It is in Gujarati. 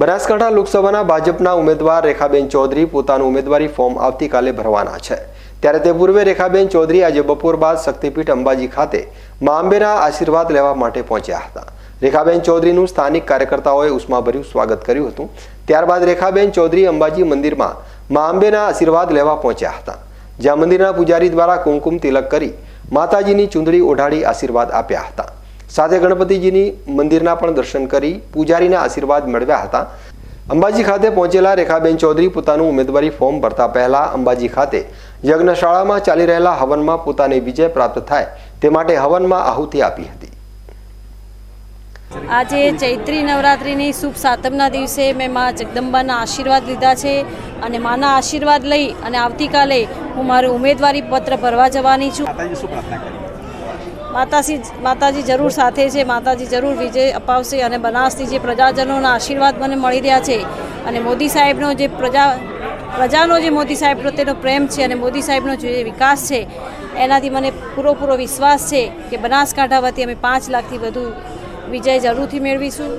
બનાસકાંઠા લોકસભાના ભાજપના ઉમેદવાર રેખાબેન ચૌધરી પોતાનું ઉમેદવારી ફોર્મ આવતીકાલે ભરવાના છે. ત્યારે તે પૂર્વે રેખાબેન ચૌધરી આજે બપોર બાદ શક્તિપીઠ અંબાજી ખાતે મા અંબેના આશીર્વાદ લેવા માટે પહોંચ્યા હતા. રેખાબેન ચૌધરીનું સ્થાનિક કાર્યકર્તાઓએ ઉષ્માભર્યું સ્વાગત કર્યું હતું. ત્યારબાદ રેખાબેન ચૌધરી અંબાજી મંદિરમાં મા અંબેના આશીર્વાદ લેવા પહોંચ્યા હતા. જ્યાં મંદિરના પૂજારી દ્વારા કુમકુમ તિલક કરી માતાજીની ચુંદડી ઓઢાડી આશીર્વાદ આપ્યા હતા. સાથે ગણપતિજીની મંદિરના પણ દર્શન કરી પૂજારીના આશીર્વાદ મેળવ્યા હતા. અંબાજી ખાતે પહોંચેલા રેખાબેન ચૌધરી પોતાનું ઉમેદવારી ફોર્મ ભરતા પહેલા અંબાજી ખાતે યજ્ઞશાળામાં ચાલી રહેલા હવનમાં પોતાને વિજય પ્રાપ્ત થાય તે માટે હવનમાં આહુતિ આપી હતી. આજે ચૈત્રી નવરાત્રિની શુભ સાતમના દિવસે મેં મા જગદંબાના આશીર્વાદ લીધા છે અને માના આશીર્વાદ લઈ અને આવતીકાલે હું મારું ઉમેદવારી પત્ર ભરવા જવાની છું. માતાજી માતાજી જરૂર સાથે છે, માતાજી જરૂર વિજય અપાવશે અને બનાસની જે પ્રજાજનોના આશીર્વાદ મને મળી રહ્યા છે અને મોદી સાહેબનો જે પ્રજા, પ્રજાનો જે મોદી સાહેબ પ્રત્યેનો પ્રેમ છે અને મોદી સાહેબનો જે વિકાસ છે, એનાથી મને પૂરો વિશ્વાસ છે કે બનાસકાંઠા વતી અમે પાંચ લાખથી વધુ વિજય જરૂરથી મેળવીશું.